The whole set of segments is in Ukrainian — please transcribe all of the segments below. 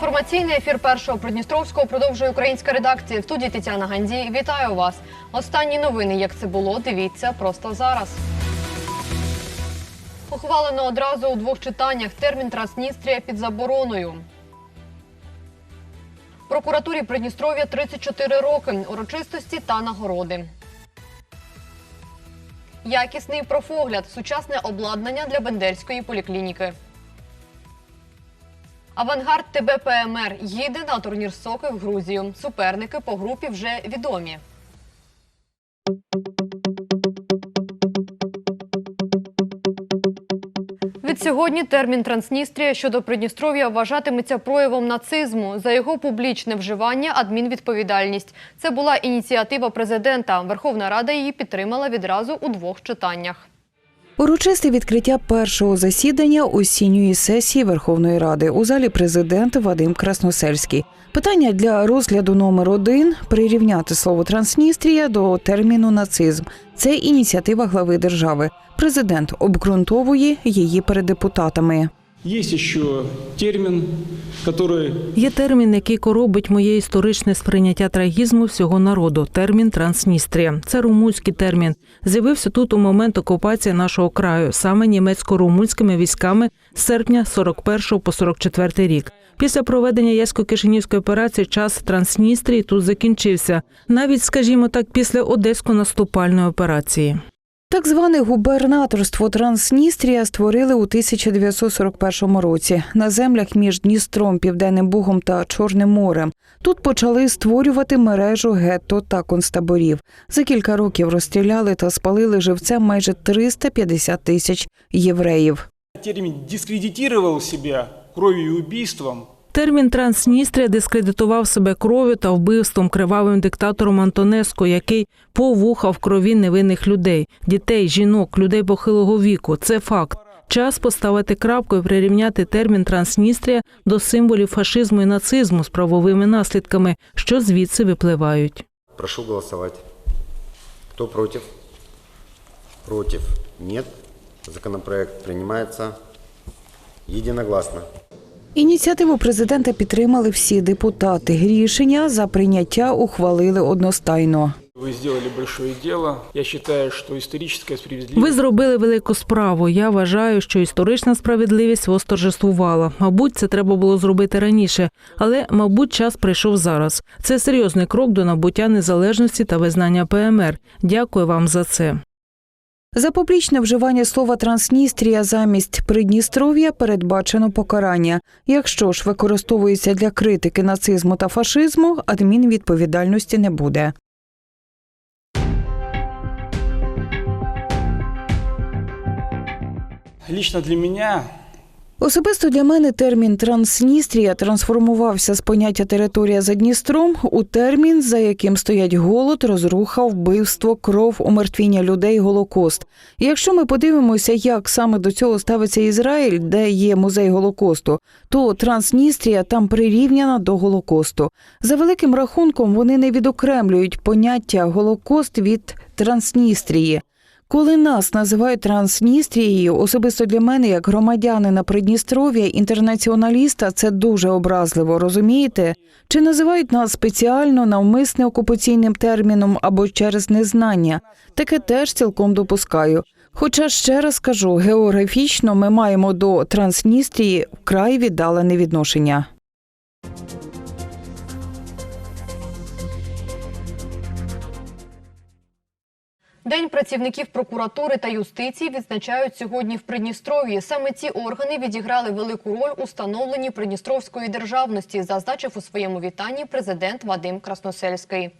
Інформаційний ефір першого Придністровського продовжує українська редакція. В студії Тетяна Гандзій. Вітаю вас. Останні новини, як це було, дивіться просто зараз. Ухвалено одразу у двох читаннях термін Трансністрія під забороною. Прокуратурі Придністров'я 34 роки. Урочистості та нагороди. Якісний профогляд. Сучасне обладнання для Бендерської поліклініки. Авангард ТБ ПМР їде на турнір Соки в Грузію. Суперники по групі вже відомі. Відсьогодні термін Трансністрія щодо Придністров'я вважатиметься проявом нацизму. За його публічне вживання адмінвідповідальність. Це була ініціатива президента. Верховна Рада її підтримала відразу у двох читаннях. Урочисте відкриття першого засідання осінньої сесії Верховної Ради у залі президент Вадим Красносельський. Питання для розгляду номер один прирівняти слово Трансністрія до терміну нацизм. Це ініціатива глави держави. Президент обґрунтовує її перед депутатами. Есть еще термин, который Є термін, який коробить моє історичне сприйняття трагізму всього народу. Термін Трансністрія. Це румунський термін. З'явився тут у момент окупації нашого краю, саме німецько-румунськими військами з серпня 41 по 44 рік. Після проведення Ясько-Кишинівської операції час Трансністрії тут закінчився. Навіть, скажімо так, після Одесько-наступальної операції. Так зване губернаторство Трансністрія створили у 1941 році на землях між Дністром, Південним Бугом та Чорним морем. Тут почали створювати мережу гетто та концтаборів. За кілька років розстріляли та спалили живцем майже 350 тисяч євреїв. термин дискредитировал себя кровью и убийством, Термін Трансністрія дискредитував себе кров'ю та вбивством кривавим диктатором Антонеско, який повуха в крові невинних людей, дітей, жінок, людей похилого віку. Це факт. Час поставити крапку і прирівняти термін Трансністрія до символів фашизму і нацизму з правовими наслідками, що звідси випливають. Прошу голосовать. Кто против? Против? Нет. Законопроект принимается единогласно. Ініціативу президента підтримали всі депутати. Рішення за прийняття ухвалили одностайно. вы сделали большое дело. Я считаю, что историческая справедливость Ви зробили велику справу. Я вважаю, що історична справедливість восторжествувала. Мабуть, це треба було зробити раніше, але мабуть, час прийшов зараз. Це серйозний крок до набуття незалежності та визнання ПМР. Дякую вам за це. За публічне вживання слова Трансністрія замість Придністров'я передбачено покарання. Якщо ж використовується для критики нацизму та фашизму, адмінвідповідальності не буде. лично для меня Особисто для мене термін Трансністрія трансформувався з поняття територія за Дністром у термін, за яким стоять голод, розруха, вбивство, кров, умертвіння людей, голокост. Якщо ми подивимося, як саме до цього ставиться Ізраїль, де є музей голокосту, то Трансністрія там прирівняна до голокосту. За великим рахунком вони не відокремлюють поняття голокост від Трансністрії. Коли нас називають Трансністрією, особисто для мене, як громадянина Придністров'я, інтернаціоналіста, це дуже образливо, розумієте? Чи називають нас спеціально навмисне окупаційним терміном або через незнання? Таке теж цілком допускаю. Хоча ще раз кажу, географічно ми маємо до Трансністрії вкрай віддалене відношення. День працівників прокуратури та юстиції відзначають сьогодні в Придністров'ї. Саме ці органи відіграли велику роль у становленні Придністровської державності, зазначив у своєму вітанні президент Вадим Красносельський.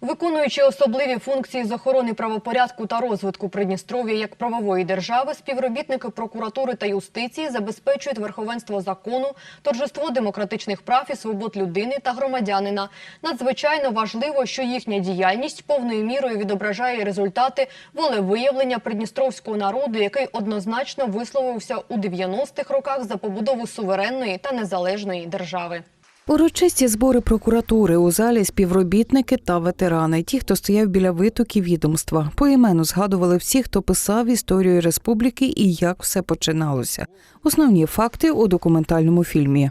Виконуючи особливі функції з охорони правопорядку та розвитку Придністров'я як правової держави, співробітники прокуратури та юстиції забезпечують верховенство закону, торжество демократичних прав і свобод людини та громадянина. Надзвичайно важливо, що їхня діяльність повною мірою відображає результати волевиявлення придністровського народу, який однозначно висловився у 90-х роках за побудову суверенної та незалежної держави. Урочисті збори прокуратури у залі співробітники та ветерани. Ті, хто стояв біля витоків відомства, по імену згадували всіх, хто писав історію республіки і як все починалося. Основні факти у документальному фільмі.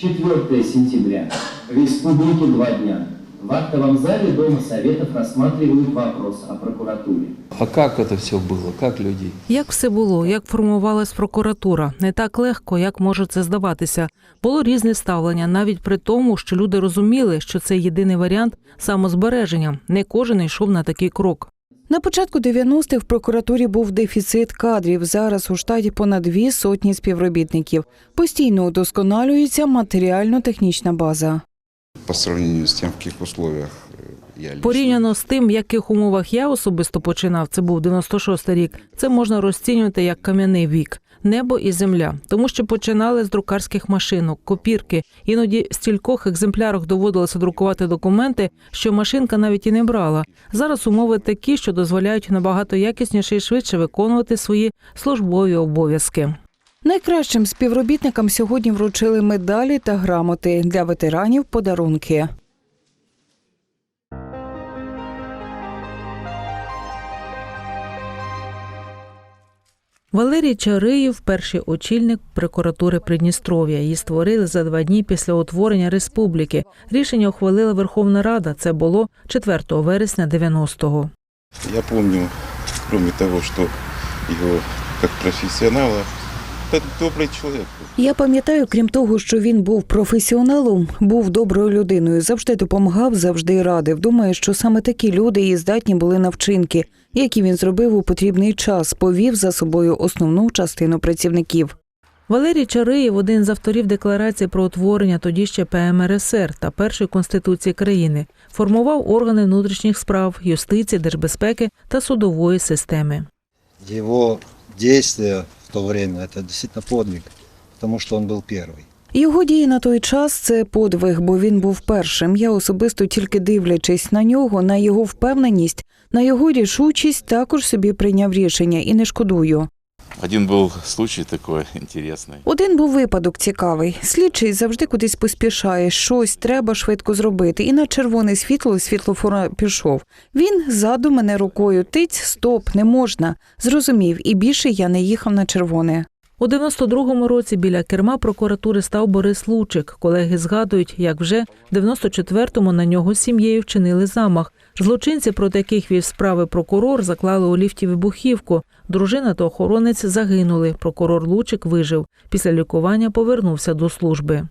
4 сентября. Республіки два дня. В актовом зале Дома Советов рассматривают вопрос о прокуратуре. А как это все было? Как люди? Як все було, як формувалась прокуратура, не так легко, як може це здаватися. Було різне ставлення, навіть при тому, що люди розуміли, що це єдиний варіант самозбереження. Не кожен йшов на такий крок. На початку 90-х в прокуратурі був дефіцит кадрів. Зараз у штаті понад дві сотні співробітників. Постійно удосконалюється матеріально-технічна база. По сравнению с тем, в каких условиях э, я. Порівняно з тим, в яких умовах я особисто починав, це був 96-й рік. Це можна розцінювати як кам'яний вік, небо і земля, тому що починали з друкарських машинок, копірки. Іноді в стількох екземплярах доводилося друкувати документи, що машинка навіть і не брала. Зараз умови такі, що дозволяють набагато якісніше і швидше виконувати свої службові обов'язки. Найкращим співробітникам сьогодні вручили медалі та грамоти для ветеранів подарунки. Валерій Чариїв, перший очільник прокуратури Придністров'я. Її створили за два дні після утворення республіки. Рішення ухвалила Верховна Рада. Це було 4 вересня 90-го. Я помню, кроме того, что его как профессионала, это добрый человек. Я пам'ятаю, крім того, що він був професіоналом, був доброю людиною, завжди допомагав, завжди радив. Думаю, що саме такі люди і здатні були на вчинки, які він зробив у потрібний час, повів за собою основну частину працівників. Валерій Чариєв один з авторів декларації про утворення тоді ще ПМРСР та першої конституції країни, формував органи внутрішніх справ, юстиції, держбезпеки та судової системи. Действия в то время это действительно подвиг, потому что он был первый. Його дії на той час це подвиг, бо він був першим. Я особисто тільки дивлячись на нього, на його впевненість, на його рішучість, також собі прийняв рішення і не шкодую. Один был случай такой интересный. Один був випадок цікавий. Слідчий завжди кудись поспішає, щось треба швидко зробити. І на червоне світло світлофора пішов. Він ззаду мене рукою тиць, стоп, не можна. Зрозумів, і більше я не їхав на червоне. У 92-му році біля керма прокуратури став Борис Лучик. Колеги згадують, як вже в 94-му на нього з сім'єю вчинили замах. Злочинці, проти яких вів справи прокурор, заклали у ліфті вибухівку. Дружина та охоронець загинули. Прокурор Лучик вижив. Після лікування повернувся до служби.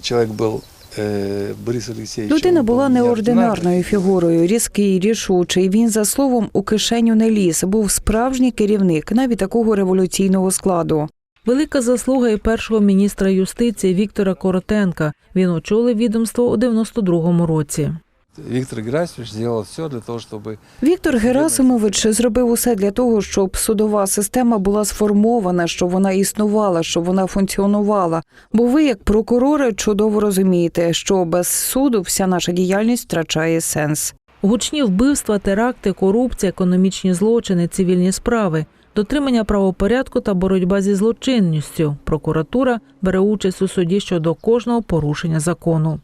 Человек был э, Борис Алексеевич. Людина он был була неординарною неординарный. фігурою, різкий, рішучий. Він за словом у кишеню не ліз. Був справжній керівник, навіть такого революційного складу. Велика заслуга і першого міністра юстиції Віктора Коротенка. Він очолив відомство у 92-му році. Виктор Герасимович сделал все для того, чтобы Віктор Герасимович зробив усе для того, щоб судова система була сформована, щоб вона існувала, щоб вона функціонувала. Бо ви, як прокурори, чудово розумієте, що без суду вся наша діяльність втрачає сенс. Гучні вбивства, теракти, корупція, економічні злочини, цивільні справи, дотримання правопорядку та боротьба зі злочинністю. Прокуратура бере участь у суді щодо кожного порушення закону.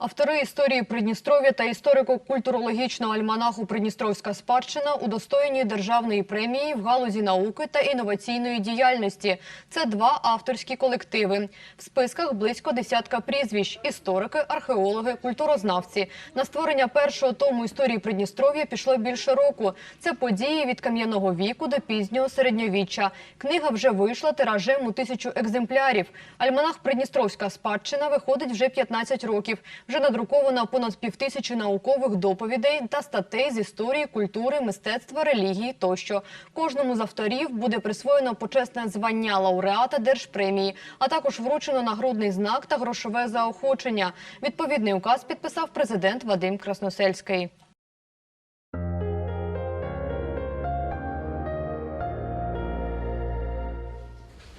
Автори історії Придністров'я та історико-культурологічного альманаху Придністровська спадщина удостоєні державної премії в галузі науки та інноваційної діяльності. Це два авторські колективи. В списках близько десятка прізвищ: історики, археологи, культурознавці. На створення першого тому історії Придністров'я пішло більше року. Це події від кам'яного віку до пізнього середньовіччя. Книга вже вийшла тиражем у тисячу екземплярів. Альманах Придністровська спадщина виходить вже 15 років. Вже надруковано понад півтисячі наукових доповідей та статей з історії, культури, мистецтва, релігії тощо. Кожному з авторів буде присвоєно почесне звання лауреата держпремії, а також вручено нагрудний знак та грошове заохочення. Відповідний указ підписав президент Вадим Красносельський.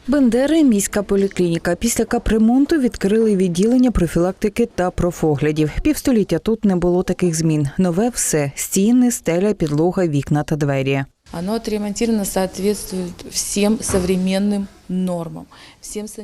Бендери, міська поліклініка. Після капремонту відкрили відділення профілактики та профоглядів. Півстоліття тут не було таких змін. Нове все: стіни, стеля, підлога, вікна та двері. Оно отремонтировано, соответствует всем современным нормам.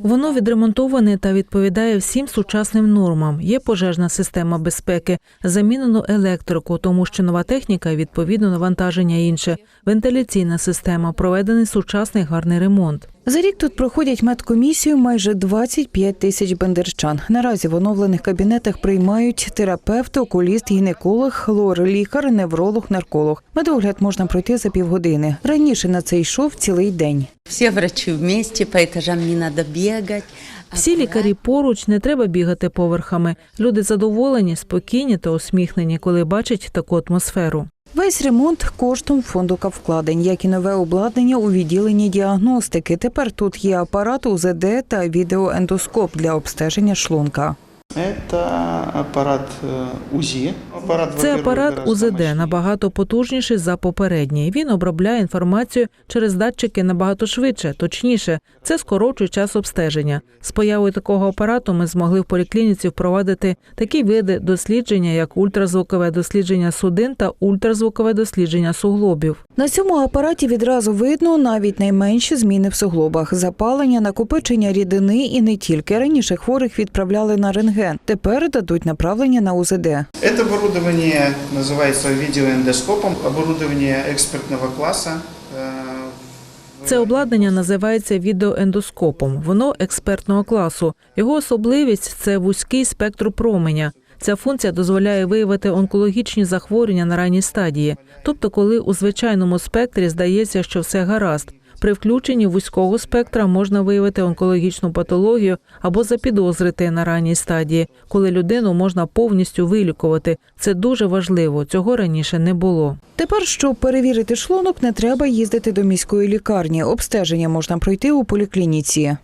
Воно відремонтоване та відповідає всім сучасним нормам. Є пожежна система безпеки, замінено електрику, тому що нова техніка відповідно навантаження інше. Вентиляційна система, проведений сучасний гарний ремонт. За рік тут проходять медкомісію майже 25 тисяч бендерчан. Наразі в оновлених кабінетах приймають терапевт, окуліст, гінеколог, лор-лікар, невролог, нарколог. Медогляд можна пройти за півгодини. Раніше на це йшов цілий день. Все врачи вместе, по этажам не надо бегать. Всі лікарі поруч, не треба бігати поверхами. Люди задоволені, спокійні та усміхнені, коли бачать таку атмосферу. Весь ремонт коштом фонду капвкладень, як і нове обладнання у відділенні діагностики. Тепер тут є апарат УЗД та відеоендоскоп для обстеження шлунка. Это аппарат э, УЗИ. Аппарат, Це во-первых, апарат гораздо УЗД мощнее. набагато потужніший за попередній. Він обробляє інформацію через датчики набагато швидше, точніше. Це скорочує час обстеження. З появою такого апарату ми змогли в поліклініці впровадити такі види дослідження, як ультразвукове дослідження судин та ультразвукове дослідження суглобів. На цьому апараті відразу видно навіть найменші зміни в суглобах, запалення, накопичення рідини і не тільки раніше хворих відправляли на рентген. Тепер дадуть направлення на УЗД. Это оборудование называется видеоэндоскопом, оборудование экспертного класса. э, в- Це обладнання називається відеоендоскопом. Воно експертного класу. Його особливість це вузький спектр променя. Ця функція дозволяє виявити онкологічні захворювання на ранній стадії, тобто, коли у звичайному спектрі здається, що все гаразд. При включенні вузького спектра можна виявити онкологічну патологію або запідозрити на ранній стадії, коли людину можна повністю вилікувати. Це дуже важливо. Цього раніше не було. Тепер, щоб перевірити шлунок, не треба їздити до міської лікарні. Обстеження можна пройти у поліклініці.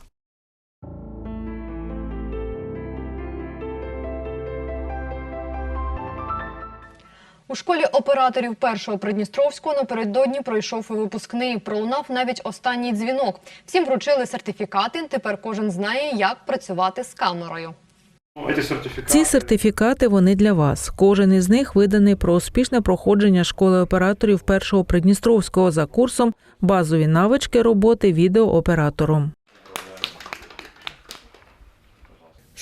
У школі операторів першого Придністровського напередодні пройшов і випускний. Пролунав навіть останній дзвінок. Всім вручили сертифікати. Тепер кожен знає, як працювати з камерою. Ці сертифікати вони для вас. Кожен із них виданий про успішне проходження школи операторів першого Придністровського за курсом базові навички роботи відеооператором.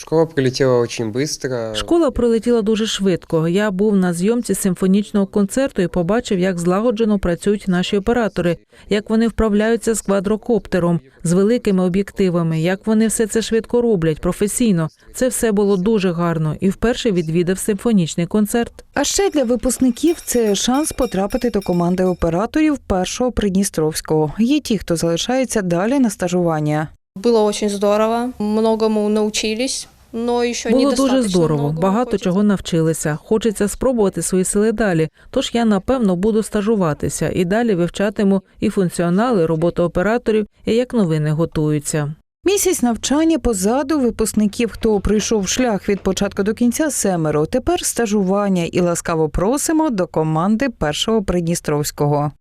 Школа прилетела очень быстро. Школа пролетіла дуже швидко. Я був на зйомці симфонічного концерту і побачив, як злагоджено працюють наші оператори, як вони вправляються з квадрокоптером, з великими об'єктивами, як вони все це швидко роблять професійно. Це все було дуже гарно. І вперше відвідав симфонічний концерт. А ще для випускників це шанс потрапити до команди операторів першого Придністровського. Є ті, хто залишається далі на стажування. Было очень здорово, многому научились, но еще Було дуже здорово. многого Багато хочется. чого навчилися. Хочеться спробувати свої сили далі. Тож я напевно буду стажуватися і далі вивчатиму і функціонали роботи операторів, і як новини готуються. Місяць навчання позаду випускників, хто пройшов шлях від початку до кінця семеро. Тепер стажування і ласкаво просимо до команди першого Придністровського.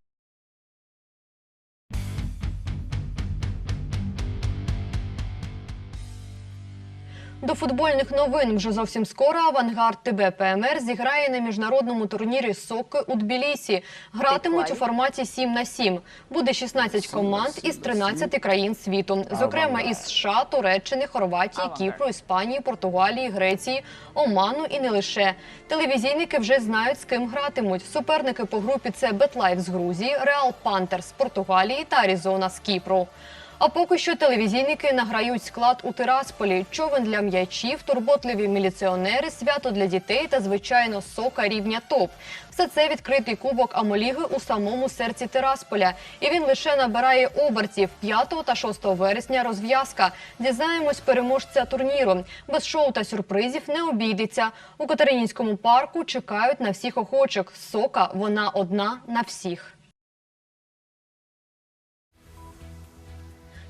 До футбольних новин вже зовсім скоро авангард ТБ ПМР зіграє на міжнародному турнірі Соки у Тбілісі. Гратимуть у форматі 7 на 7. Буде 16 команд із 13 країн світу, зокрема із США, Туреччини, Хорватії, Кіпру, Іспанії, Португалії, Греції, Оману і не лише. Телевізійники вже знають, з ким гратимуть. Суперники по групі це Бетлайф з Грузії, Реал Пантер з Португалії та Аризона з Кіпру. А поки що телевізійники награють склад у Тирасполі, човен для м'ячів, турботливі міліціонери, свято для дітей та звичайно сока рівня топ. Все це відкритий кубок Амоліги у самому серці Тирасполя. І він лише набирає обертів 5 та 6 вересня. Розв'язка. Дізнаємось переможця турніру. Без шоу та сюрпризів не обійдеться. У Катеринінському парку чекають на всіх охочих. Сока вона одна на всіх.